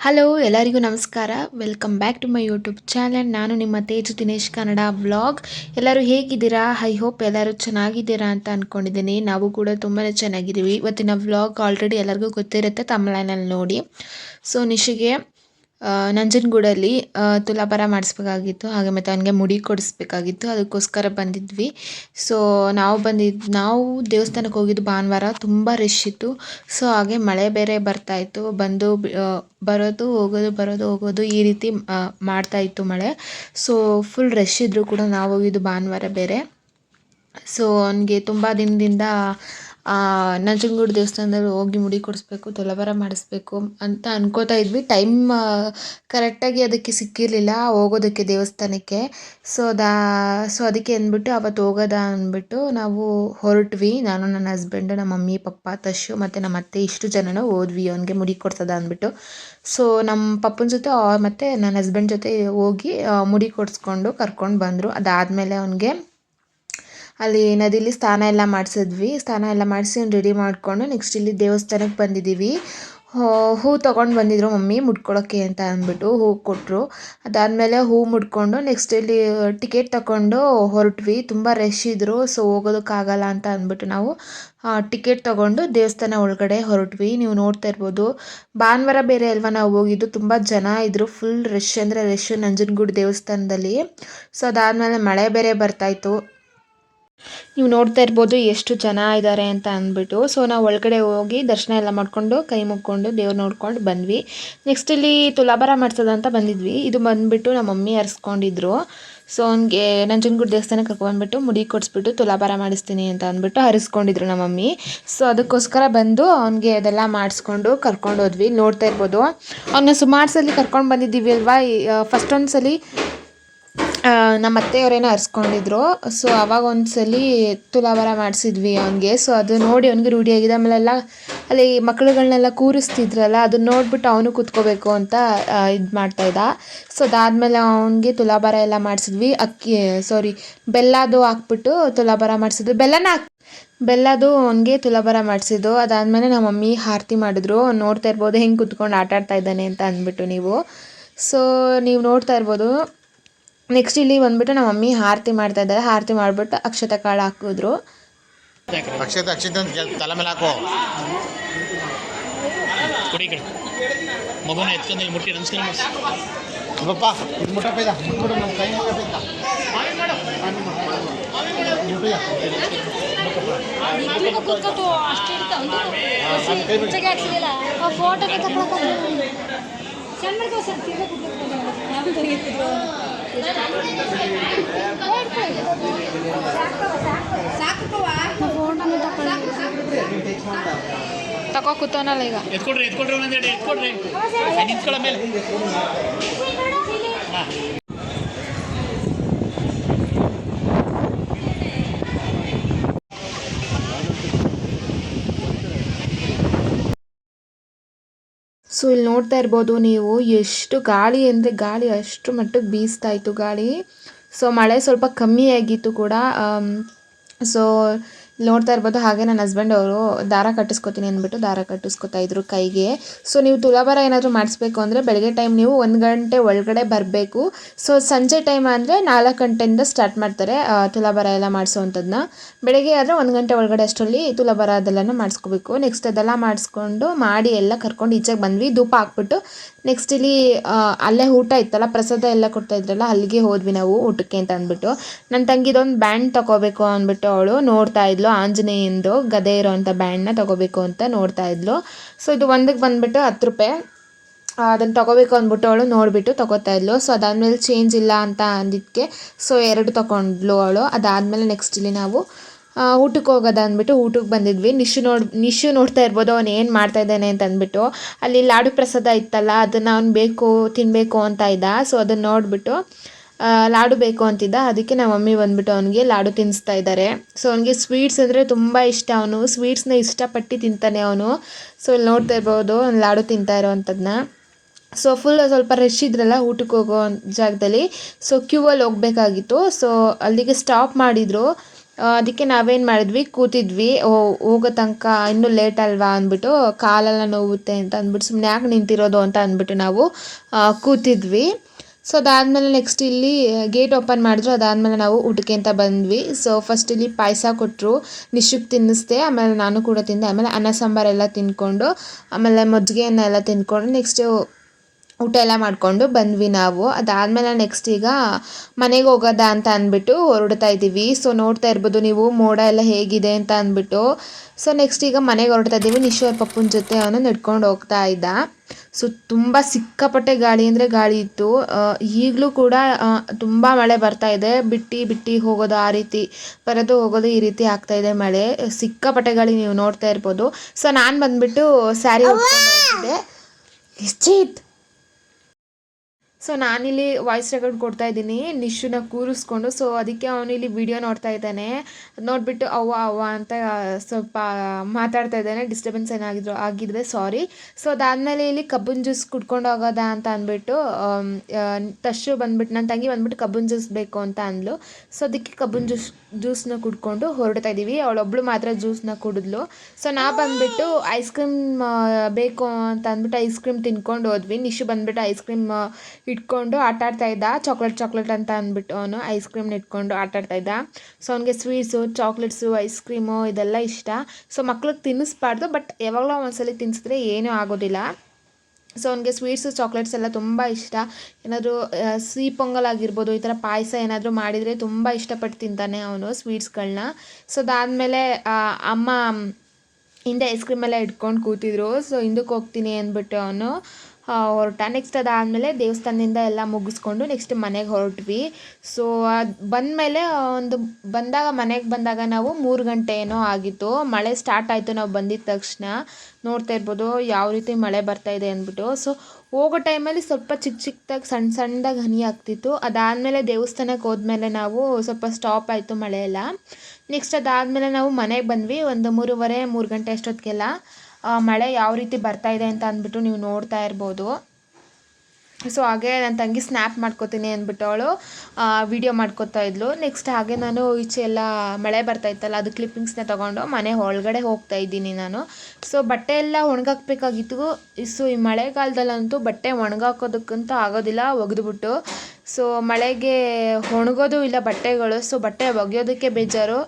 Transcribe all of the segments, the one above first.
Hello ಎಲ್ಲರಿಗೂ ನಮಸ್ಕಾರ. Welcome back to my YouTube channel ನಾನು ನಿಮ್ಮ ತೇಜು ದಿನೇಶ್ ಕನ್ನಡ ವ್ಲಾಗ್ ಎಲ್ಲರೂ ಹೇಗಿದ್ದೀರಾ? ಐ ಹೋಪ್ ಎಲ್ಲರೂ ಚೆನ್ನಾಗಿದ್ದೀರಾ ಅಂತ ಅಂದ್ಕೊಂಡಿದ್ದೀನಿ ನಾವು ಕೂಡ ತುಂಬಾ ಚೆನ್ನಾಗಿದ್ದೀವಿ. ಇವತ್ತಿನ ವ್ಲಾಗ್ ಆಲ್ರೆಡಿ ಎಲ್ಲರಿಗೂ ಗೊತ್ತಿರುತ್ತೆ. ತಮಿಳ್ನಲ್ಲಿ ನೋಡಿ. ಸೊ ನಿಶಿಗೆ ನಂಜನಗೂಡಲ್ಲಿ ತುಲಾಭಾರ ಮಾಡಿಸ್ಬೇಕಾಗಿತ್ತು. ಹಾಗೆ ಮತ್ತು ಅವನಿಗೆ ಮುಡಿ ಕೊಡಿಸ್ಬೇಕಾಗಿತ್ತು. ಅದಕ್ಕೋಸ್ಕರ ಬಂದಿದ್ವಿ. ಸೊ ನಾವು ಬಂದಿದ್ದು ನಾವು ದೇವಸ್ಥಾನಕ್ಕೆ ಹೋಗಿದ್ದು ಭಾನುವಾರ. ತುಂಬ ರಶ್ ಇತ್ತು. ಸೊ ಹಾಗೆ ಮಳೆ ಬೇರೆ ಬರ್ತಾ ಇತ್ತು. ಬಂದು ಬರೋದು, ಹೋಗೋದು ಬರೋದು, ಹೋಗೋದು ಈ ರೀತಿ ಮಾಡ್ತಾ ಇತ್ತು ಮಳೆ. ಸೊ ಫುಲ್ ರಶ್ ಇದ್ದರೂ ಕೂಡ ನಾವು ಹೋಗಿದ್ದು ಭಾನುವಾರ ಬೇರೆ. ಸೊ ಅವನಿಗೆ ತುಂಬ ದಿನದಿಂದ ನಂಜನಗೂಡು ದೇವಸ್ಥಾನದಲ್ಲಿ ಹೋಗಿ ಮುಡಿ ಕೊಡಿಸ್ಬೇಕು ತುಲಾಭಾರ ಮಾಡಿಸ್ಬೇಕು ಅಂತ ಅನ್ಕೋತಾ ಇದ್ವಿ. ಟೈಮ್ ಕರೆಕ್ಟಾಗಿ ಅದಕ್ಕೆ ಸಿಕ್ಕಿರಲಿಲ್ಲ ಹೋಗೋದಕ್ಕೆ ದೇವಸ್ಥಾನಕ್ಕೆ. ಸೊ ದಾ ಸೊ ಅದಕ್ಕೆ ಅಂದ್ಬಿಟ್ಟು ಅವತ್ತು ಹೋಗೋದ ಅಂದ್ಬಿಟ್ಟು ನಾವು ಹೊರಟ್ವಿ. ನಾನು ನನ್ನ ಹಸ್ಬೆಂಡು ನಮ್ಮ ಮಮ್ಮಿ, ಪಪ್ಪ ತಶು ಮತ್ತು ನಮ್ಮ ಅತ್ತೆ ಇಷ್ಟು ಜನನೂ ಹೋದ್ವಿ. ಅವನಿಗೆ ಮುಡಿ ಕೊಡ್ಸೋದ ಅಂದ್ಬಿಟ್ಟು. ಸೊ ನಮ್ಮ ಪಪ್ಪನ ಜೊತೆ ಮತ್ತು ನನ್ನ ಹಸ್ಬೆಂಡ್ ಜೊತೆ ಹೋಗಿ ಮುಡಿ ಕೊಡಿಸ್ಕೊಂಡು ಕರ್ಕೊಂಡು ಬಂದರು. ಅದಾದಮೇಲೆ ಅವನಿಗೆ ಅಲ್ಲಿ ನದಿಲಿ ಸ್ನಾನ ಎಲ್ಲ ಮಾಡಿಸಿದ್ವಿ. ಸ್ನಾನ ಎಲ್ಲ ಮಾಡಿಸಿ ರೆಡಿ ಮಾಡಿಕೊಂಡು ನೆಕ್ಸ್ಟ್ ಇಲ್ಲಿ ದೇವಸ್ಥಾನಕ್ಕೆ ಬಂದಿದ್ದೀವಿ ಹೋ- ತೊಗೊಂಡು ಬಂದಿದ್ರು ಮಮ್ಮಿ, ಮುಡ್ಕೊಳಕ್ಕೆ ಅಂತ ಅಂದ್ಬಿಟ್ಟು ಹೂ ಕೊಟ್ಟರು ಅದಾದಮೇಲೆ ಹೂ ಮುಡ್ಕೊಂಡು ನೆಕ್ಸ್ಟ್ ಇಲ್ಲಿ ಟಿಕೆಟ್ ತಗೊಂಡು ಹೊರಟ್ವಿ. ತುಂಬ ರಶ್ ಇದ್ದರು ಸೊ ಹೋಗೋದಕ್ಕಾಗಲ್ಲ ಅಂತ ಅಂದ್ಬಿಟ್ಟು ನಾವು ಟಿಕೆಟ್ ತಗೊಂಡು ದೇವಸ್ಥಾನ ಒಳಗಡೆ ಹೊರಟ್ವಿ. ನೀವು ನೋಡ್ತಾ ಇರ್ಬೋದು, ಭಾನುವಾರ ಬೇರೆ ಅಲ್ವಾ ನಾವು ಹೋಗಿದ್ದು, ತುಂಬ ಜನ ಇದ್ದರು ಫುಲ್ ರಶ್ ಅಂದರೆ ರಶ್ ನಂಜನಗೂಡು ದೇವಸ್ಥಾನದಲ್ಲಿ. ಸೊ ಅದಾದಮೇಲೆ ಮಳೆ ಬೇರೆ ಬರ್ತಾಯಿತ್ತು ನೀವು ನೋಡ್ತಾ ಇರ್ಬೋದು ಎಷ್ಟು ಜನ ಇದ್ದಾರೆ ಅಂತ ಅಂದ್ಬಿಟ್ಟು. ಸೊ ನಾವು ಒಳಗಡೆ ಹೋಗಿ ದರ್ಶನ ಎಲ್ಲ ಮಾಡಿಕೊಂಡು ಕೈ ಮುಕ್ಕೊಂಡು ದೇವ್ರು ನೋಡ್ಕೊಂಡು ಬಂದ್ವಿ. ನೆಕ್ಸ್ಟ್ ಇಲ್ಲಿ ತುಲಾಭಾರ ಮಾಡ್ಸೋದು ಅಂತ ಬಂದಿದ್ವಿ. ಇದು ಬಂದ್ಬಿಟ್ಟು ನಮ್ಮ ಮಮ್ಮಿ ಹರಿಸ್ಕೊಂಡಿದ್ರು ಸೊ ಅವ್ನಿಗೆ ನಂಜನಗೂಡು ದೇವಸ್ಥಾನಕ್ಕೆ ಕರ್ಕೊಂಡ್ಬಿಟ್ಟು ಮುಡಿ ಕೊಡಿಸ್ಬಿಟ್ಟು ತುಲಾಭಾರ ಮಾಡಿಸ್ತೀನಿ ಅಂತ ಅಂದ್ಬಿಟ್ಟು ಹರಿಸ್ಕೊಂಡಿದ್ರು ನಮ್ಮ ಮಮ್ಮಿ. ಸೊ ಅದಕ್ಕೋಸ್ಕರ ಬಂದು ಅವ್ನಿಗೆ ಅದೆಲ್ಲ ಮಾಡಿಸ್ಕೊಂಡು ಕರ್ಕೊಂಡು ಹೋದ್ವಿ. ನೋಡ್ತಾ ಇರ್ಬೋದು. ಅವನ್ನ ಸುಮಾರು ಸಲ ಕರ್ಕೊಂಡು ಬಂದಿದ್ದೀವಿ ಅಲ್ವಾ? ಫಸ್ಟ್ ಒಂದು ಸಲ ನಮ್ಮ ಅತ್ತೆಯವರೇನೋ ಹರಿಸ್ಕೊಂಡಿದ್ರು. ಸೊ ಅವಾಗ ಒಂದ್ಸಲಿ ತುಲಾಭಾರ ಮಾಡಿಸಿದ್ವಿ ಅವನಿಗೆ. ಸೊ ಅದು ನೋಡಿ ಅವನಿಗೆ ರೂಢಿಯಾಗಿದೆ ಆಮೇಲೆಲ್ಲ ಅಲ್ಲಿ ಮಕ್ಳುಗಳನ್ನೆಲ್ಲ ಕೂರಿಸ್ತಿದ್ರಲ್ಲ ಅದನ್ನ ನೋಡ್ಬಿಟ್ಟು ಅವನು ಕೂತ್ಕೋಬೇಕು ಅಂತ ಇದು ಮಾಡ್ತಾ ಇದ್ದ. ಸೊ ಅದಾದಮೇಲೆ ಅವನಿಗೆ ತುಲಾಭಾರ ಎಲ್ಲ ಮಾಡಿಸಿದ್ವಿ. ಅಕ್ಕಿ ಸಾರಿ ಬೆಲ್ಲದು ಹಾಕ್ಬಿಟ್ಟು ತುಲಾಭಾರ ಮಾಡಿಸಿದ್ವಿ ಬೆಲ್ಲನ ಹಾಕಿ, ಬೆಲ್ಲದು ಅವನಿಗೆ ತುಲಾಭಾರ ಮಾಡಿಸಿದ್ದು ಅದಾದಮೇಲೆ ನಮ್ಮ ಮಮ್ಮಿ ಆರತಿ ಮಾಡಿದ್ರು. ನೋಡ್ತಾ ಇರ್ಬೋದು, ಹೆಂಗೆ ಕೂತ್ಕೊಂಡು ಆಟ ಆಡ್ತಾ ಇದ್ದಾನೆ ಅಂತ ಅಂದ್ಬಿಟ್ಟು ನೀವು. ಸೊ ನೀವು ನೋಡ್ತಾ ಇರ್ಬೋದು. ನೆಕ್ಸ್ಟ್ ಇಲ್ಲಿ ಬಂದ್ಬಿಟ್ಟು ನಮ್ಮ ಮಮ್ಮಿ ಆರತಿ ಮಾಡ್ತಾ ಇದ್ದಾರೆ. ಆರತಿ ಮಾಡಿಬಿಟ್ಟು ಅಕ್ಷತೆ ಕಾಳು ಹಾಕಿದ್ರು. ಅಕ್ಷತೆ ಅಕ್ಷತೆ ಅಂತ ತಲೆ ಮೇಲೆ ಹಾಕೋ. ಕೊಡಿ ಕಡೆ. ಮಗುನ ಎತ್ಕೊಂಡು ಇಲ್ಲಿ ಮುಟ್ಟಿ ನಮಸ್ಕಾರ ಅಲ್ಲಪ್ಪ ಇದು ಮುಟ್ಟಪ್ಪ ಇದ ಮುಟ್ಬಿಡು ನಮ್ಮ ಕೈ ಮುಟ್ಟಪ್ಪ ಇದ್ದ. ಫೋಟೋಗೆ ತಗೊಳಕ್ಕೆ ಚಂದ್ರಕ ಸರ್ ತಿರ್ಗ ಕೂತ್ಕೊಂಡು ಯಾವ ತೆಗಿತಿದ್ರು ಫೋಟೋನ ತಗೊಳ್ಳಿ ತಗೋ ಕೂತವನಲ್ಲ ಈಗ ಎತ್ಕೊಡ್ರಿ ಎತ್ಕೊಡ್ರಿ ಒಂದೆರಡು ಎತ್ಕೊಡ್ರಿ ನಿಂತ್ಕೊಳ್ಳ ಮೇಲೆ ಹಾಂ ಸೊ ಇಲ್ಲಿ ನೋಡ್ತಾ ಇರ್ಬೋದು ನೀವು ಎಷ್ಟು ಗಾಳಿ ಅಂದರೆ ಗಾಳಿ ಅಷ್ಟು ಮಟ್ಟಿಗೆ ಬೀಸ್ತಾ ಇತ್ತು ಗಾಳಿ. ಸೊ ಮಳೆ ಸ್ವಲ್ಪ ಕಮ್ಮಿ ಆಗಿತ್ತು ಕೂಡ. ಸೊ ನೋಡ್ತಾ ಇರ್ಬೋದು. ಹಾಗೆ ನನ್ನ ಹಸ್ಬೆಂಡ್ ಅವರು ದಾರ ಕಟ್ಟಿಸ್ಕೊತೀನಿ ಅಂದ್ಬಿಟ್ಟು ದಾರ ಕಟ್ಟಿಸ್ಕೊತಾ ಇದ್ರು ಕೈಗೆ. ಸೊ ನೀವು ತುಲಾಭಾರ ಏನಾದರೂ ಮಾಡಿಸ್ಬೇಕು ಅಂದರೆ ಬೆಳಗ್ಗೆ ಟೈಮ್ ನೀವು ಒಂದು ಗಂಟೆ ಒಳಗಡೆ ಬರಬೇಕು. ಸೊ ಸಂಜೆ ಟೈಮ್ ಅಂದರೆ ನಾಲ್ಕು ಗಂಟೆಯಿಂದ ಸ್ಟಾರ್ಟ್ ಮಾಡ್ತಾರೆ ತುಲಾಭಾರ ಎಲ್ಲ ಮಾಡಿಸೋವಂಥದ್ದನ್ನ ಬೆಳಗ್ಗೆ ಆದರೆ ಒಂದು ಗಂಟೆ ಒಳಗಡೆ ಅಷ್ಟರಲ್ಲಿ ತುಲಾಭಾರ ಅದೆಲ್ಲನೂ ಮಾಡಿಸ್ಕೋಬೇಕು. ನೆಕ್ಸ್ಟ್ ಅದೆಲ್ಲ ಮಾಡಿಸ್ಕೊಂಡು ಮಾಡಿ ಎಲ್ಲ ಕರ್ಕೊಂಡು ಈಚೆಗೆ ಬಂದ್ವಿ. ಧೂಪ ಹಾಕ್ಬಿಟ್ಟು ನೆಕ್ಸ್ಟ್ ಇಲ್ಲಿ ಅಲ್ಲೇ ಊಟ ಇತ್ತಲ್ಲ, ಪ್ರಸಾದ ಎಲ್ಲ ಕೊಡ್ತಾ ಇದ್ರಲ್ಲ, ಅಲ್ಲಿಗೆ ಹೋದ್ವಿ ನಾವು ಊಟಕ್ಕೆ ಅಂತ ಅಂದ್ಬಿಟ್ಟು. ನನ್ನ ತಂಗಿದೊಂದು ಬ್ಯಾಂಡ್ ತಗೋಬೇಕು ಅಂದ್ಬಿಟ್ಟು ಅವಳು ನೋಡ್ತಾ ಇದ್ಲು. ಆಂಜನೇಯಂದು ಗದೆ ಇರೋವಂಥ ಬ್ಯಾಂಡ್ನ ತಗೋಬೇಕು ಅಂತ ನೋಡ್ತಾ ಇದ್ಲು. ಸೊ ಇದು ಒಂದಕ್ಕೆ ಬಂದ್ಬಿಟ್ಟು ಹತ್ತು ರೂಪಾಯಿ. ಅದನ್ನು ತಗೋಬೇಕು ಅಂದ್ಬಿಟ್ಟು ಅವಳು ನೋಡಿಬಿಟ್ಟು ತಗೋತಾ ಇದ್ಲು. ಸೊ ಅದಾದಮೇಲೆ ಚೇಂಜ್ ಇಲ್ಲ ಅಂತ ಅಂದಿದ್ದಕ್ಕೆ ಸೊ ಎರಡು ತಗೊಂಡ್ಲು ಅವಳು. ಅದಾದಮೇಲೆ ನೆಕ್ಸ್ಟ್ ಇಲ್ಲಿ ನಾವು ಊಟಕ್ಕೆ ಹೋಗೋದ ಅಂದ್ಬಿಟ್ಟು ಊಟಕ್ಕೆ ಬಂದಿದ್ವಿ. ನಿಶು ನೋಡ್, ನಿಶು ನೋಡ್ತಾ ಇರ್ಬೋದು, ಅವ್ನು ಏನು ಮಾಡ್ತಾ ಇದ್ದಾನೆ ಅಂತ ಅಂದ್ಬಿಟ್ಟು. ಅಲ್ಲಿ ಲಾಡು ಪ್ರಸಾದ ಇತ್ತಲ್ಲ, ಅದನ್ನು ಅವ್ನು ಬೇಕು ತಿನ್ನಬೇಕು ಅಂತ ಇದ್ದ. ಸೊ ಅದನ್ನು ನೋಡಿಬಿಟ್ಟು ಲಾಡು ಬೇಕು ಅಂತಿದ್ದ. ಅದಕ್ಕೆ ನಮ್ಮ ಮಮ್ಮಿ ಬಂದ್ಬಿಟ್ಟು ಅವನಿಗೆ ಲಾಡು ತಿನ್ನಿಸ್ತಾ ಇದ್ದಾರೆ ಸೊ ಅವನಿಗೆ ಸ್ವೀಟ್ಸ್ ಅಂದರೆ ತುಂಬ ಇಷ್ಟ. ಅವನು ಸ್ವೀಟ್ಸ್ನ ಇಷ್ಟಪಟ್ಟು ತಿಂತಾನೆ ಅವನು. ಸೊ ಇಲ್ಲಿ ನೋಡ್ತಾ ಇರ್ಬೋದು, ಅವ್ನು ಲಾಡು ತಿಂತಾ ಇರೋವಂಥದ್ದನ್ನ ಸೊ ಫುಲ್ ಸ್ವಲ್ಪ ರಶ್ ಇದ್ರಲ್ಲ ಊಟಕ್ಕೆ ಹೋಗೋ ಜಾಗದಲ್ಲಿ. ಸೊ ಕ್ಯೂ ಅಲ್ಲಿ ಹೋಗ್ಬೇಕಾಗಿತ್ತು. ಸೊ ಅಲ್ಲಿಗೆ ಸ್ಟಾಪ್ ಮಾಡಿದರು. ಅದಕ್ಕೆ ನಾವೇನು ಮಾಡಿದ್ವಿ, ಕೂತಿದ್ವಿ. ಓ, ಹೋಗೋ ತನಕ ಇನ್ನೂ ಲೇಟ್ ಅಲ್ವಾ ಅಂದ್ಬಿಟ್ಟು, ಕಾಲೆಲ್ಲ ನೋವುತ್ತೆ ಅಂತ ಅಂದ್ಬಿಟ್ಟು ಸುಮ್ಮನೆ ಯಾಕೆ ನಿಂತಿರೋದು ಅಂತ ಅಂದ್ಬಿಟ್ಟು ನಾವು ಕೂತಿದ್ವಿ. ಸೊ ಅದಾದಮೇಲೆ ನೆಕ್ಸ್ಟ್ ಇಲ್ಲಿ ಗೇಟ್ ಓಪನ್ ಮಾಡಿದ್ರು. ಅದಾದಮೇಲೆ ನಾವು ಊಟಕ್ಕೆ ಅಂತ ಬಂದ್ವಿ. ಸೊ ಫಸ್ಟ್ ಇಲ್ಲಿ ಪಾಯಸ ಕೊಟ್ಟರು ನಿಶುಕ್ ತಿನ್ನಿಸ್ದೆ. ಆಮೇಲೆ ನಾನು ಕೂಡ ತಿಂದೆ. ಆಮೇಲೆ ಅನ್ನ, ಸಾಂಬಾರೆಲ್ಲ ತಿನ್ಕೊಂಡು, ಆಮೇಲೆ ಮಜ್ಜಿಗೆಯನ್ನೆಲ್ಲ ತಿನ್ಕೊಂಡು ನೆಕ್ಸ್ಟು ಊಟ ಎಲ್ಲ ಮಾಡಿಕೊಂಡು ಬಂದ್ವಿ ನಾವು. ಅದಾದಮೇಲೆ ನೆಕ್ಸ್ಟ್ ಈಗ ಮನೆಗೆ ಹೋಗೋದಾ ಅಂತ ಅಂದ್ಬಿಟ್ಟು ಹೊರಡ್ತಾ ಇದ್ದೀವಿ. ಸೊ ನೋಡ್ತಾ ಇರ್ಬೋದು ನೀವು ಮೋಡ ಎಲ್ಲ ಹೇಗಿದೆ ಅಂತ ಅಂದ್ಬಿಟ್ಟು. ಸೊ ನೆಕ್ಸ್ಟ್ ಈಗ ಮನೆಗೆ ಹೊರಡ್ತಾ ಇದ್ದೀವಿ. ನಿಶ್ವರ್ ಪಪ್ಪನ ಜೊತೆ ಅವನು ನಡ್ಕೊಂಡು ಹೋಗ್ತಾ ಇದ್ದ. ಸೊ ತುಂಬ ಸಿಕ್ಕಾಪಟ್ಟೆ ಗಾಳಿ ಅಂದರೆ ಗಾಳಿ ಇತ್ತು. ಈಗಲೂ ಕೂಡ ತುಂಬ ಮಳೆ ಬರ್ತಾ ಇದೆ. ಬಿಟ್ಟು ಬಿಟ್ಟು ಹೋಗೋದು ಆ ರೀತಿ ಬರೋದು ಹೋಗೋದು ಈ ರೀತಿ ಆಗ್ತಾ ಇದೆ ಮಳೆ. ಸಿಕ್ಕಾಪಟ್ಟೆ ಗಾಳಿ ನೀವು ನೋಡ್ತಾ ಇರ್ಬೋದು. ಸೊ ನಾನು ಬಂದ್ಬಿಟ್ಟು ಸ್ಯಾರಿ ಹೋಗ್ತಾ ಹೋಗಿದ್ದೆ ಸೊ ನಾನಿಲ್ಲಿ ವಾಯ್ಸ್ ರೆಕಾರ್ಡ್ ಕೊಡ್ತಾ ಇದ್ದೀನಿ. ನಿಶುನ ಕೂರಿಸ್ಕೊಂಡು ಸೊ ಅದಕ್ಕೆ ಅವನಿಲ್ಲಿ ವಿಡಿಯೋ ನೋಡ್ತಾ ಇದ್ದಾನೆ. ನೋಡಿಬಿಟ್ಟು ಅವ್ವ ಅವ್ವ ಅಂತ ಸ್ವಲ್ಪ ಮಾತಾಡ್ತಾ ಇದ್ದಾನೆ. ಡಿಸ್ಟರ್ಬೆನ್ಸ್ ಏನಾಗಿದ್ರು ಆಗಿದ್ರೆ ಸಾರಿ ಸೊ ಅದಾದಮೇಲೆ ಇಲ್ಲಿ ಕಬ್ಬನ್ ಜ್ಯೂಸ್ ಕುಡ್ಕೊಂಡು ಹೋಗೋದಾ ಅಂತ ಅಂದ್ಬಿಟ್ಟು ಆಮ್, ತಶು ಬಂದ್ಬಿಟ್ಟು ನನ್ನ ತಂಗಿ ಬಂದ್ಬಿಟ್ಟು ಕಬ್ಬನ್ ಜ್ಯೂಸ್ ಬೇಕು ಅಂತ ಅಂದ್ಲು. ಸೊ ಅದಕ್ಕೆ ಕಬ್ಬನ್ ಜ್ಯೂಸ್ ಜ್ಯೂಸ್ನ ಕುಡ್ಕೊಂಡು ಹೊರಡ್ತಾ ಇದ್ದೀವಿ. ಅವಳೊಬ್ಳು ಮಾತ್ರ ಜ್ಯೂಸ್ನ ಕುಡಿದ್ಲು. ಸೊ ನಾ ಬಂದ್ಬಿಟ್ಟು ಐಸ್ ಕ್ರೀಮ್ ಬೇಕು ಅಂತ ಅಂದ್ಬಿಟ್ಟು ಐಸ್ ಕ್ರೀಮ್ ತಿನ್ಕೊಂಡು ಹೋದ್ವಿ. ನಿಶು ಬಂದ್ಬಿಟ್ಟು ಐಸ್ ಕ್ರೀಮ್ ಇಟ್ಕೊಂಡು ಆಟ ಆಡ್ತಾ ಇದ್ದ. ಚಾಕ್ಲೇಟ್ ಚಾಕ್ಲೇಟ್ ಅಂತ ಅಂದ್ಬಿಟ್ಟು ಅವನು ಐಸ್ ಕ್ರೀಮ್ನ ಇಟ್ಕೊಂಡು ಆಟ ಆಡ್ತಾ ಇದ್ದ. ಸೊ ಅವನಿಗೆ ಸ್ವೀಟ್ಸು ಚಾಕ್ಲೇಟ್ಸು ಐಸ್ ಕ್ರೀಮು ಇದೆಲ್ಲ ಇಷ್ಟ. ಸೊ ಮಕ್ಳಿಗೆ ತಿನ್ನಿಸ್ಬಾರ್ದು ಬಟ್ ಯಾವಾಗಲೂ ಒಂದ್ಸಲಿ ತಿನ್ನಿಸಿದ್ರೆ ಏನೂ ಆಗೋದಿಲ್ಲ. ಸೊ ಅವನಿಗೆ ಸ್ವೀಟ್ಸು ಚಾಕ್ಲೇಟ್ಸ್ ಎಲ್ಲ ತುಂಬ ಇಷ್ಟ. ಏನಾದರೂ ಸಿಹಿ ಪೊಂಗಲ್ ಆಗಿರ್ಬೋದು, ಈ ಥರ ಪಾಯಸ ಏನಾದರೂ ಮಾಡಿದರೆ ತುಂಬ ಇಷ್ಟಪಟ್ಟು ತಿಂತಾನೆ ಅವನು ಸ್ವೀಟ್ಸ್ಗಳನ್ನ ಸೊ ಅದಾದಮೇಲೆ ಅಮ್ಮ ಹಿಂದೆ ಐಸ್ ಕ್ರೀಮ್ ಎಲ್ಲ ಇಟ್ಕೊಂಡು ಕೂತಿದ್ರು. ಸೊ ಹಿಂದಕ್ಕೆ ಹೋಗ್ತೀನಿ ಅಂದ್ಬಿಟ್ಟು ಅವನು ಹೊರಟ. ನೆಕ್ಸ್ಟ್ ಅದಾದಮೇಲೆ ದೇವಸ್ಥಾನದಿಂದ ಎಲ್ಲ ಮುಗಿಸ್ಕೊಂಡು ನೆಕ್ಸ್ಟ್ ಮನೆಗೆ ಹೊರಟ್ವಿ. ಸೊ ಅದು ಬಂದಮೇಲೆ ಒಂದು ಬಂದಾಗ, ಮನೆಗೆ ಬಂದಾಗ ನಾವು ಮೂರು ಗಂಟೆ ಏನೋ ಆಗಿತ್ತು. ಮಳೆ ಸ್ಟಾರ್ಟ್ ಆಯಿತು ನಾವು ಬಂದಿದ್ದ ತಕ್ಷಣ. ನೋಡ್ತಾ ಇರ್ಬೋದು ಯಾವ ರೀತಿ ಮಳೆ ಬರ್ತಾ ಇದೆ ಅಂದ್ಬಿಟ್ಟು. ಸೊ ಹೋಗೋ ಟೈಮಲ್ಲಿ ಸ್ವಲ್ಪ ಚಿಕ್ಕ ಚಿಕ್ಕದಾಗಿ ಸಣ್ಣ ಸಣ್ಣದಾಗಿ ಹನಿ ಆಗ್ತಿತ್ತು. ಅದಾದಮೇಲೆ ದೇವಸ್ಥಾನಕ್ಕೆ ಹೋದ್ಮೇಲೆ ನಾವು ಸ್ವಲ್ಪ ಸ್ಟಾಪ್ ಆಯಿತು ಮಳೆ ಎಲ್ಲ ನೆಕ್ಸ್ಟ್ ಅದಾದಮೇಲೆ ನಾವು ಮನೆಗೆ ಬಂದ್ವಿ. ಒಂದು ಮೂರುವರೆ, ಮೂರು ಗಂಟೆ ಅಷ್ಟೊತ್ತಿಗೆಲ್ಲ ಮಳೆ ಯಾವ ರೀತಿ ಬರ್ತಾ ಇದೆ ಅಂತ ಅಂದ್ಬಿಟ್ಟು ನೀವು ನೋಡ್ತಾ ಇರ್ಬೋದು. ಸೊ ಹಾಗೆ ನನ್ನ ತಂಗಿ ಸ್ನ್ಯಾಪ್ ಮಾಡ್ಕೋತೀನಿ ಅಂದ್ಬಿಟ್ಟು ಅವಳು ವಿಡಿಯೋ ಮಾಡ್ಕೋತಾ ಇದ್ಲು. ನೆಕ್ಸ್ಟ್ ಹಾಗೆ ನಾನು ಈಚೆ ಎಲ್ಲ ಮಳೆ ಬರ್ತಾ ಇತ್ತಲ್ಲ, ಅದು ಕ್ಲಿಪ್ಪಿಂಗ್ಸ್ನ ತೊಗೊಂಡು ಮನೆ ಒಳಗಡೆ ಹೋಗ್ತಾ ಇದ್ದೀನಿ ನಾನು. ಸೊ ಬಟ್ಟೆ ಎಲ್ಲ ಒಣಗಾಕ್ಬೇಕಾಗಿತ್ತು. ಸೊ ಈ ಮಳೆಗಾಲದಲ್ಲಂತೂ ಬಟ್ಟೆ ಒಣಗಾಕೋದಕ್ಕಂತೂ ಆಗೋದಿಲ್ಲ, ಒಗೆದ್ಬಿಟ್ಟು. ಸೊ ಮಳೆಗೆ ಒಣಗೋದು ಇಲ್ಲ ಬಟ್ಟೆಗಳು. ಸೊ ಬಟ್ಟೆ ಒಗೆಯೋದಕ್ಕೆ ಬೇಜಾರು.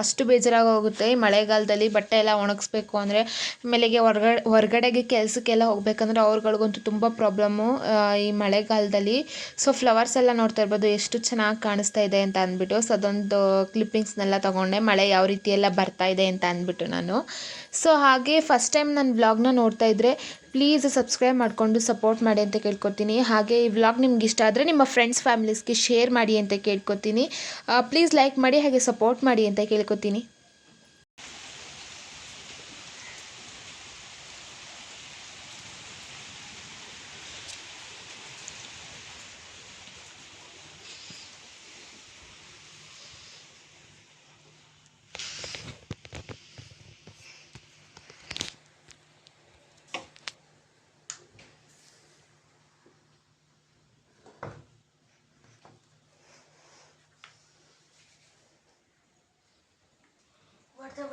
ಅಷ್ಟು ಬೇಜಾರಾಗಿ ಹೋಗುತ್ತೆ. ಈ ಮಳೆಗಾಲದಲ್ಲಿ ಬಟ್ಟೆ ಎಲ್ಲ ಒಣಗಿಸ್ಬೇಕು ಅಂದರೆ ಆಮೇಲೆಗೆ ಹೊರ್ಗಡೆ ಹೊರ್ಗಡೆಗೆ ಕೆಲಸಕ್ಕೆಲ್ಲ ಹೋಗಬೇಕಂದ್ರೆ ಅವ್ರುಗಳಿಗಂತೂ ತುಂಬ ಪ್ರಾಬ್ಲಮ್ಮು. ಈ ಮಳೆಗಾಲದಲ್ಲಿ. ಸೊ ಫ್ಲವರ್ಸ್ ಎಲ್ಲ ನೋಡ್ತಾ ಇರ್ಬೋದು. ಎಷ್ಟು ಚೆನ್ನಾಗಿ ಕಾಣಿಸ್ತಾ ಇದೆ ಅಂತ ಅಂದ್ಬಿಟ್ಟು. ಸೊ ಅದೊಂದು ಕ್ಲಿಪ್ಪಿಂಗ್ಸ್ನೆಲ್ಲ ತೊಗೊಂಡೆ. ಮಳೆ ಯಾವ ರೀತಿ ಎಲ್ಲ ಬರ್ತಾ ಇದೆ ಅಂತ ಅಂದ್ಬಿಟ್ಟು ನಾನು. ಸೊ ಹಾಗೆ ಫಸ್ಟ್ ಟೈಮ್ ನನ್ನ ವ್ಲಾಗ್ನ ನೋಡ್ತಾ ಇದ್ದರೆ ಪ್ಲೀಸ್ ಸಬ್ಸ್ಕ್ರೈಬ್ ಮಾಡಿಕೊಂಡು ಸಪೋರ್ಟ್ ಮಾಡಿ ಅಂತ ಕೇಳ್ಕೊತೀನಿ ಹಾಗೆ ಈ ವ್ಲಾಗ್ ನಿಮ್ಗೆ ಇಷ್ಟ ಆದರೆ ನಿಮ್ಮ ಫ್ರೆಂಡ್ಸ್ ಫ್ಯಾಮಿಲೀಸ್ಗೆ ಶೇರ್ ಮಾಡಿ ಅಂತ ಕೇಳ್ಕೊತೀನಿ ಪ್ಲೀಸ್ ಲೈಕ್ ಮಾಡಿ ಹಾಗೆ ಸಪೋರ್ಟ್ ಮಾಡಿ ಅಂತ ಕೇಳ್ಕೊತೀನಿ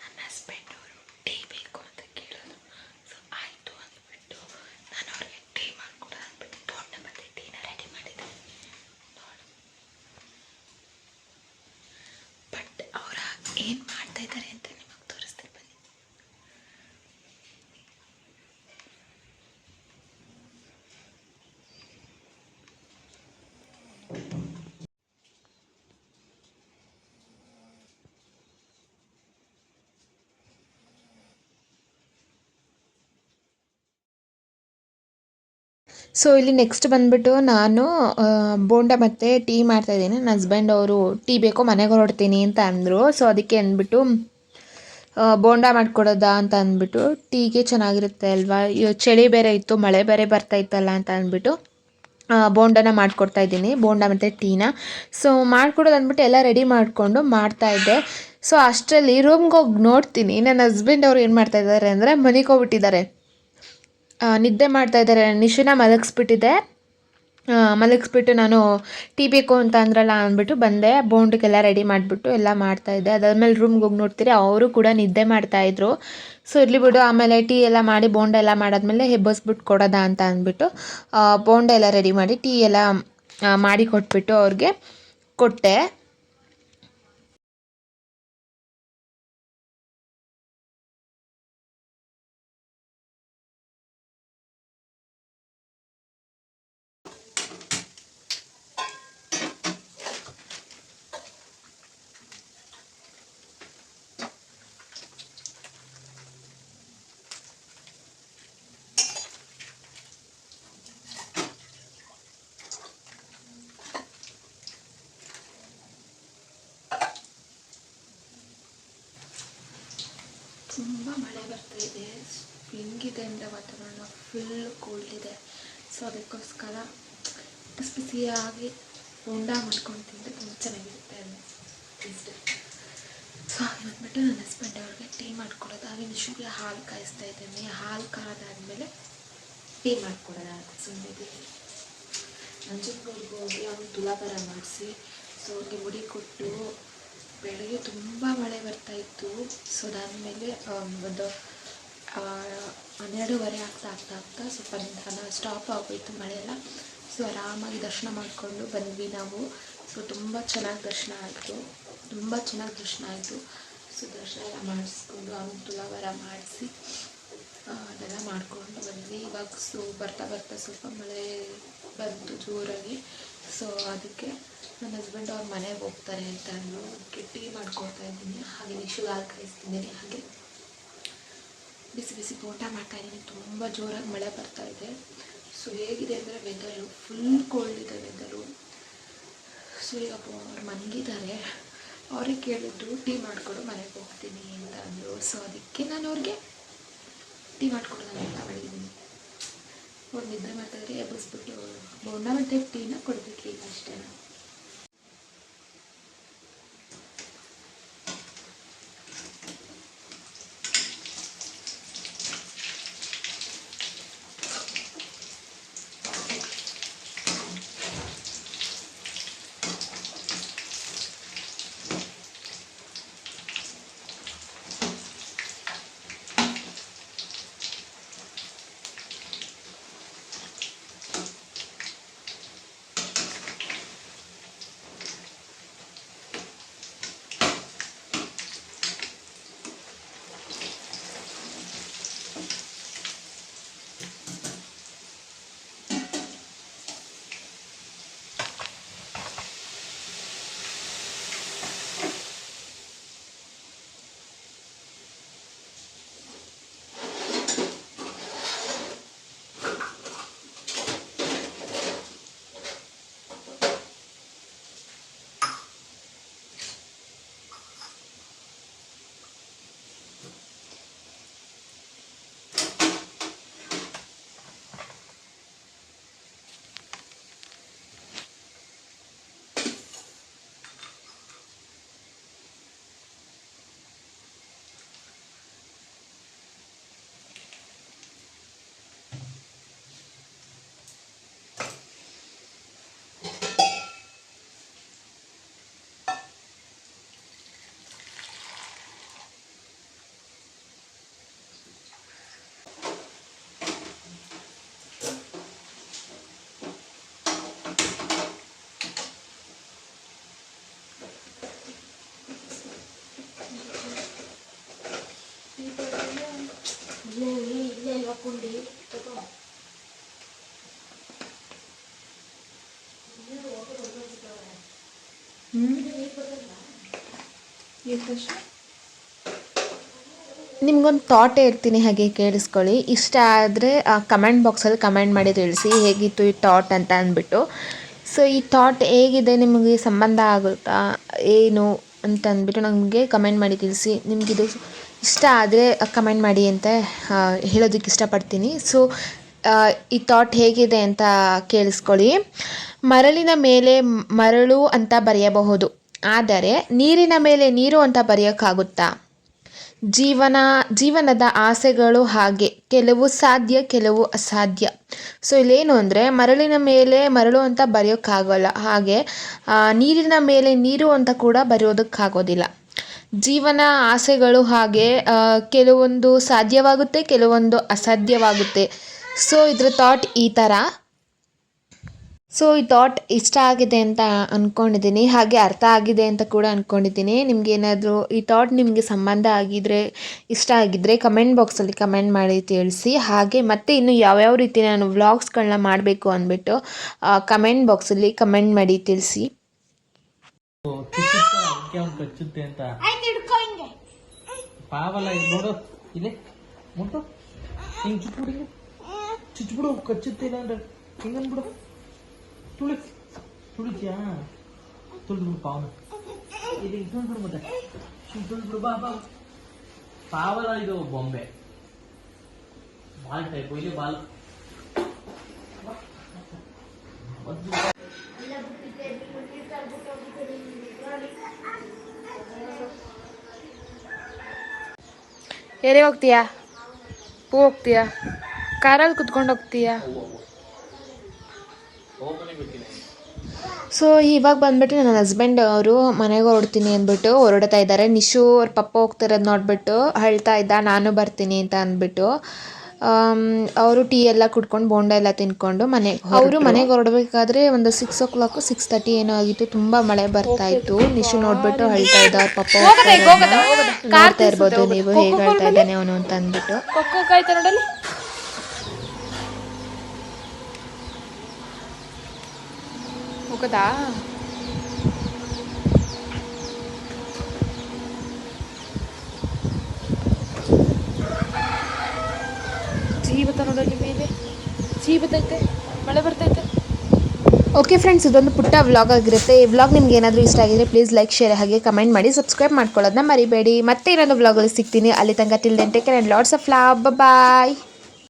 ನನ್ನ ಹಸ್ಬೆಂಡ್ ಅವರು ಟೀ ಬೇಕು ಅಂತ ಕೇಳೋದು ಸೊ ಆಯಿತು ಅಂದ್ಬಿಟ್ಟು ನಾನು ಅವ್ರಿಗೆ ಟೀ ಮಾಡಿಕೊಡ ಅಂದ್ಬಿಟ್ಟು ದೊಡ್ಡ ಮತ್ತೆ ಟೀನ ರೆಡಿ ಮಾಡಿದ್ದೆ ನೋಡು ಬಟ್ ಅವರ ಏನು ಮಾಡ್ತಾ ಇದ್ದಾರೆ ಅಂತ ನಿಮಗೆ ತೋರಿಸ್ತೀನಿ ಬನ್ನಿ ಸೊ ಇಲ್ಲಿ ನೆಕ್ಸ್ಟ್ ಬಂದ್ಬಿಟ್ಟು ನಾನು ಬೋಂಡ ಮತ್ತು ಟೀ ಮಾಡ್ತಾಯಿದ್ದೀನಿ ನನ್ನ ಹಸ್ಬೆಂಡ್ ಅವರು, ಟೀ ಬೇಕು, ಮನೆಗೆ ಹೊರಡ್ತೀನಿ ಅಂತ ಅಂದರು. ಸೊ ಅದಕ್ಕೆ ಅಂದ್ಬಿಟ್ಟು ಬೋಂಡ ಮಾಡಿಕೊಡೋದಾ ಅಂತ ಅಂದ್ಬಿಟ್ಟು, ಟೀಗೆ ಚೆನ್ನಾಗಿರುತ್ತೆ ಅಲ್ವಾ? ಚಳಿ ಬೇರೆ ಇತ್ತು, ಮಳೆ ಬೇರೆ ಬರ್ತಾ ಇತ್ತಲ್ಲ ಅಂತ ಅಂದ್ಬಿಟ್ಟು ಬೋಂಡನ ಮಾಡಿಕೊಡ್ತಾ ಇದ್ದೀನಿ, ಬೋಂಡ ಮತ್ತು ಟೀನ. ಸೊ ಮಾಡಿಕೊಡೋದು ಅಂದ್ಬಿಟ್ಟು ಎಲ್ಲ ರೆಡಿ ಮಾಡಿಕೊಂಡು ಮಾಡ್ತಾಯಿದ್ದೆ ಸೊ ಅಷ್ಟರಲ್ಲಿ ರೂಮ್ಗೆ ಹೋಗಿ ನೋಡ್ತೀನಿ. ನನ್ನ ಹಸ್ಬೆಂಡ್ ಅವ್ರು ಏನು ಮಾಡ್ತಾ ಇದ್ದಾರೆ ಅಂದರೆ, ಮನೆಗೆ ಹೋಗ್ಬಿಟ್ಟಿದ್ದಾರೆ. ನಿದ್ದೆ ಮಾಡ್ತಾ ಇದ್ದಾರೆ. ನಿಶುನ ಮಲಗಿಸ್ಬಿಟ್ಟಿದೆ. ಆ, ಮಲಗಿಸ್ಬಿಟ್ಟು ನಾನು ಟೀ ಬೇಕು ಅಂತ ಅಂದ್ರಲ್ಲ ಅಂದ್ಬಿಟ್ಟು ಬಂದೆ. ಬೋಂಡಕ್ಕೆಲ್ಲ ರೆಡಿ ಮಾಡಿಬಿಟ್ಟು ಎಲ್ಲ ಮಾಡ್ತಾಯಿದ್ದೆ ಅದಾದಮೇಲೆ ರೂಮ್ಗೆ ಹೋಗಿ ನೋಡ್ತೀರಿ ಅವರು ಕೂಡ ನಿದ್ದೆ ಮಾಡ್ತಾಯಿದ್ರು ಸೊ ಇರಲಿ ಬಿಡು ಆಮೇಲೆ ಟೀ ಎಲ್ಲ ಮಾಡಿ ಬೋಂಡ ಎಲ್ಲ ಮಾಡಾದ್ಮೇಲೆ ಹೆಬ್ಬಸ್ಬಿಟ್ಟು ಕೊಡೋದ ಅಂತ ಅಂದ್ಬಿಟ್ಟು ಬೋಂಡ ಎಲ್ಲ ರೆಡಿ ಮಾಡಿ ಟೀ ಎಲ್ಲ ಮಾಡಿ ಕೊಟ್ಬಿಟ್ಟು ಅವ್ರಿಗೆ ಕೊಟ್ಟೆ. ತುಂಬ ಮಳೆ ಬರ್ತಾ ಇದೆ. ಹೆಂಗಿದೆ ಅಂದರೆ ವಾತಾವರಣ ಫುಲ್ ಕೋಲ್ಡ್ ಇದೆ. ಸೊ ಅದಕ್ಕೋಸ್ಕರ ಬಿಸಿ ಬಿಸಿಯಾಗಿ ಉಂಡ ಮಾಡ್ಕೊಂಡು ತಿಂದರೆ ತುಂಬ ಚೆನ್ನಾಗಿರುತ್ತೆ ಟೇಸ್ಟ್ ಸೊ ಹಾಗೆ ನನ್ನ ಹಸ್ಬೆಂಡ್ ಅವ್ರಿಗೆ ಟೀ ಮಾಡ್ಕೊಡೋದು. ಹಾಗೆ ನಿಶುಗೆ ಹಾಲು ಕಾಯಿಸ್ತಾ ಇದ್ದೀನಿ. ಹಾಲು ಕಾದಾದಮೇಲೆ ಟೀ ಮಾಡ್ಕೊಡೋಣ ಸುಮ್ಮನೆ ನಂಜನಗೂಡ್ಗೆ ಹೋಗಿ ಅವ್ನು ತುಲಾಭಾರ ಮಾಡಿಸಿ ಸೊ ಅವ್ರಿಗೆ ಮುಡಿ ಕೊಟ್ಟು ಬೆಳಗ್ಗೆ ತುಂಬ ಮಳೆ ಬರ್ತಾ ಇತ್ತು. ಸೊ ಅದಾದಮೇಲೆ ಒಂದು ಹನ್ನೆರಡೂವರೆ ಆಗ್ತಾ ಆಗ್ತಾ ಆಗ್ತಾ ಸ್ವಲ್ಪ ನಿಧಾನ ಸ್ಟಾಪ್ ಆಗೋಯ್ತು ಮಳೆ ಎಲ್ಲ ಸೊ ಆರಾಮಾಗಿ ದರ್ಶನ ಮಾಡಿಕೊಂಡು ಬಂದ್ವಿ ನಾವು. ಸೊ ತುಂಬ ಚೆನ್ನಾಗಿ ದರ್ಶನ ಆಯಿತು. ತುಂಬ ಚೆನ್ನಾಗಿ ದರ್ಶನ ಆಯಿತು. ಸೊ ದರ್ಶನ ಎಲ್ಲ ಮಾಡಿಸ್ಕೊಂಡು ಅವ್ನು ತುಲಾವರ ಮಾಡಿಸಿ ಅದೆಲ್ಲ ಮಾಡಿಕೊಂಡು ಬಂದ್ವಿ. ಇವಾಗ ಸೊ ಬರ್ತಾ ಬರ್ತಾ ಸ್ವಲ್ಪ ಮಳೆ ಬಂತು ಜೋರಾಗಿ. ಸೊ ಅದಕ್ಕೆ ನನ್ನ ಹಸ್ಬೆಂಡ್ ಅವ್ರ ಮನೆಗೆ ಹೋಗ್ತಾರೆ ಅಂತ ಅಂದರು ಟೀ ಮಾಡ್ಕೊಳ್ತಾ ಇದ್ದೀನಿ. ಹಾಗೆ ಶುಗರ್ ಕಾಯಿಸ್ತಿದ್ದೀನಿ ಹಾಗೆ ಬಿಸಿ ಬಿಸಿ ಊಟ ಮಾಡ್ತಾಯಿದ್ದೀನಿ ತುಂಬ ಜೋರಾಗಿ ಮಳೆ ಬರ್ತಾ ಇದೆ. ಸೊ ಹೇಗಿದೆ ಅಂದರೆ ವೆದರು ಫುಲ್ ಕೋಲ್ಡ್ ಇದೆ ವೆದರು ಸೊ ಈಗ ಅವ್ರು ಮನಗಿದ್ದಾರೆ ಅವ್ರಿಗೆ ಕೇಳಿದ್ರು ಟೀ ಮಾಡಿಕೊಡು, ಮನೆಗೆ ಹೋಗ್ತೀನಿ ಅಂತ ಅಂದರು. ಸೊ ಅದಕ್ಕೆ ನಾನು ಅವ್ರಿಗೆ ಟೀ ಮಾಡ್ಕೊಡೋಣ ಅಂತ ಮಾಡಿದ್ದೀನಿ. ಅವ್ರು ನಿದ್ದೆ ಮಾಡ್ತಾಯಿದ್ರೆ ಎಬ್ಬಿಸ್ಬಿಟ್ಟು ಬೋಂಡಾ ಮತ್ತು ಟೀನ ಕೊಡಬೇಕು ಈಗ ಅಷ್ಟೇ ನಿಮ್ಗೊಂದು ಥಾಟೇ ಇರ್ತೀನಿ ಹಾಗೆ ಕೇಳಿಸ್ಕೊಳ್ಳಿ. ಇಷ್ಟ ಆದರೆ ಕಮೆಂಟ್ ಬಾಕ್ಸಲ್ಲಿ ಕಮೆಂಟ್ ಮಾಡಿ ತಿಳಿಸಿ ಹೇಗಿತ್ತು ಈ ಥಾಟ್ ಅಂತ ಅಂದ್ಬಿಟ್ಟು. ಸೊ ಈ ಥಾಟ್ ಹೇಗಿದೆ, ನಿಮಗೆ ಸಂಬಂಧ ಆಗುತ್ತಾ, ಏನು ಅಂತ ಅಂದ್ಬಿಟ್ಟು ನನಗೆ ಕಮೆಂಟ್ ಮಾಡಿ ತಿಳಿಸಿ. ನಿಮಗಿದು ಇಷ್ಟ ಆದರೆ ಕಮೆಂಟ್ ಮಾಡಿ ಅಂತ ಹೇಳೋದಕ್ಕೆ ಇಷ್ಟಪಡ್ತೀನಿ. ಸೊ ಈ ಥಾಟ್ ಹೇಗಿದೆ ಅಂತ ಕೇಳಿಸ್ಕೊಳ್ಳಿ. ಮರಳಿನ ಮೇಲೆ ಮರಳು ಅಂತ ಬರೆಯಬಹುದು. ಆದರೆ ನೀರಿನ ಮೇಲೆ ನೀರು ಅಂತ ಬರೆಯೋಕ್ಕಾಗುತ್ತಾ? ಜೀವನ, ಜೀವನದ ಆಸೆಗಳು ಹಾಗೆ, ಕೆಲವು ಸಾಧ್ಯ, ಕೆಲವು ಅಸಾಧ್ಯ. ಸೊ ಇಲ್ಲೇನು ಅಂದರೆ ಮರಳಿನ ಮೇಲೆ ಮರಳು ಅಂತ ಬರೆಯೋಕ್ಕಾಗೋಲ್ಲ. ಹಾಗೆ ನೀರಿನ ಮೇಲೆ ನೀರು ಅಂತ ಕೂಡ ಬರೆಯೋದಕ್ಕಾಗೋದಿಲ್ಲ. ಜೀವನ ಆಸೆಗಳು ಹಾಗೆ ಕೆಲವೊಂದು ಸಾಧ್ಯವಾಗುತ್ತೆ, ಕೆಲವೊಂದು ಅಸಾಧ್ಯವಾಗುತ್ತೆ. ಸೊ ಇದ್ರ ಥಾಟ್ ಈ ಥರ ಸೊ ಈ ಥಾಟ್ ಇಷ್ಟ ಆಗಿದೆ ಅಂತ ಅಂದ್ಕೊಂಡಿದ್ದೀನಿ ಹಾಗೆ ಅರ್ಥ ಆಗಿದೆ ಅಂತ ಕೂಡ ಅಂದ್ಕೊಂಡಿದ್ದೀನಿ ನಿಮಗೇನಾದರೂ ಈ ಥಾಟ್ ನಿಮಗೆ ಸಂಬಂಧ ಆಗಿದ್ರೆ ಇಷ್ಟ ಆಗಿದ್ದರೆ ಕಮೆಂಟ್ ಬಾಕ್ಸಲ್ಲಿ ಕಮೆಂಟ್ ಮಾಡಿ ತಿಳಿಸಿ. ಹಾಗೆ ಮತ್ತೆ ಇನ್ನು ಯಾವ್ಯಾವ ರೀತಿ ನಾನು ವ್ಲಾಗ್ಸ್ಗಳನ್ನ ಮಾಡಬೇಕು ಅಂದ್ಬಿಟ್ಟು ಕಮೆಂಟ್ ಬಾಕ್ಸಲ್ಲಿ ಕಮೆಂಟ್ ಮಾಡಿ ತಿಳಿಸಿ. ಅಂತ ಆಯ್ತು ಹಿಡ್ಕೊ ಹಿಂಗೆ ಪಾವಲ್ಲ ಇದು ನೋಡು ಇದೆ ಮುಟ್ಟು ಹಿಂಗ್ ಚುಚ್ಬಿಡು ಹಿಂಗೆ ಚುಚ್ಬಿಡು ಕಚ್ಚುತ್ತೆ ಇಲ್ಲ ಅಂದ್ರೆ ಹಿಂಗನ್ಬಿಡು ತುಳಿ ತುಳಿದ್ಯಾ ತುಳಿದ್ಬಿಡು ಪಾವನ ಇದು ಹಿಂಗ್ ತುಳಿದ್ಬಿಡು ಮತ್ತೆ ಹಿಂಗ್ ತುಳಿದ್ಬಿಡು ಬಾ ಬಾ ಪಾವಲ ಇದು ಬೊಂಬೆ ಬಾಲ್ ಟೈಪ್ ಇಲ್ಲಿ ಬಾಲ್ ಎರೆ ಹೋಗ್ತೀಯಾ ಹೂ ಹೋಗ್ತೀಯಾ ಕಾರಲ್ಲಿ ಕುತ್ಕೊಂಡು ಹೋಗ್ತೀಯಾ? ಸೊ ಇವಾಗ ಬಂದ್ಬಿಟ್ಟು ನನ್ನ ಹಸ್ಬೆಂಡ್ ಅವರು ಮನೆಗೆ ಹೊರಡ್ತೀನಿ ಅಂದ್ಬಿಟ್ಟು ಹೊರಡ್ತಾ ಇದ್ದಾರೆ. ನಿಶು ಅವ್ರ ಪಪ್ಪ ಹೋಗ್ತಿರೋದು ನೋಡ್ಬಿಟ್ಟು ಹೇಳ್ತಾ ಇದ್ದ ನಾನು ಬರ್ತೀನಿ ಅಂತ ಅಂದ್ಬಿಟ್ಟು. ಅವರು ಟೀ ಎಲ್ಲ ಕುಡ್ಕೊಂಡು ಬೋಂಡ ಎಲ್ಲ ತಿನ್ಕೊಂಡು ಮನೆಗೆ ಅವರು ಮನೆಗೆ ಹೊರಡಬೇಕಾದ್ರೆ ಒಂದು six o'clock six thirty ಏನೋ ಆಗಿತ್ತು. ತುಂಬ ಮಳೆ ಬರ್ತಾ ಇತ್ತು. ನಿಶು ನೋಡ್ಬಿಟ್ಟು ಹೇಳ್ತಾ ಇದ್ದ ಅವ್ರ ಪಪ್ಪ ನೋಡ್ತಾ ಇರ್ಬೋದು ನೀವು ಹೇಗೆ ಹೇಳ್ತಾ ಇದ್ದಾನೆ ಅವನು ಅಂತ ಅಂದ್ಬಿಟ್ಟು. ಹೋಗದಾ? ಜೀವತ ಮೇಲೆ ಮಳೆ ಬರ್ತೈತೆ ಓಕೆ ಫ್ರೆಂಡ್ಸ್ ಇದೊಂದು ಪುಟ್ಟ ವ್ಲಾಗ್ ಆಗಿರುತ್ತೆ. ಈ ವ್ಲಾಗ್ ನಿಮ್ಗೆ ಏನಾದರೂ ಇಷ್ಟ ಆಗಿದ್ರೆ ಪ್ಲೀಸ್ ಲೈಕ್ ಶೇರ್ ಹಾಗೆ ಕಮೆಂಟ್ ಮಾಡಿ ಸಬ್ಸ್ಕ್ರೈಬ್ ಮಾಡ್ಕೊಳ್ಳೋದನ್ನ ಮರಿಬೇಡಿ. ಮತ್ತೆ ಇನ್ನೊಂದು ವ್ಲಾಗಲ್ಲಿ ಸಿಗ್ತೀನಿ. ಅಲ್ಲಿ ತನಕ take and lots of love bye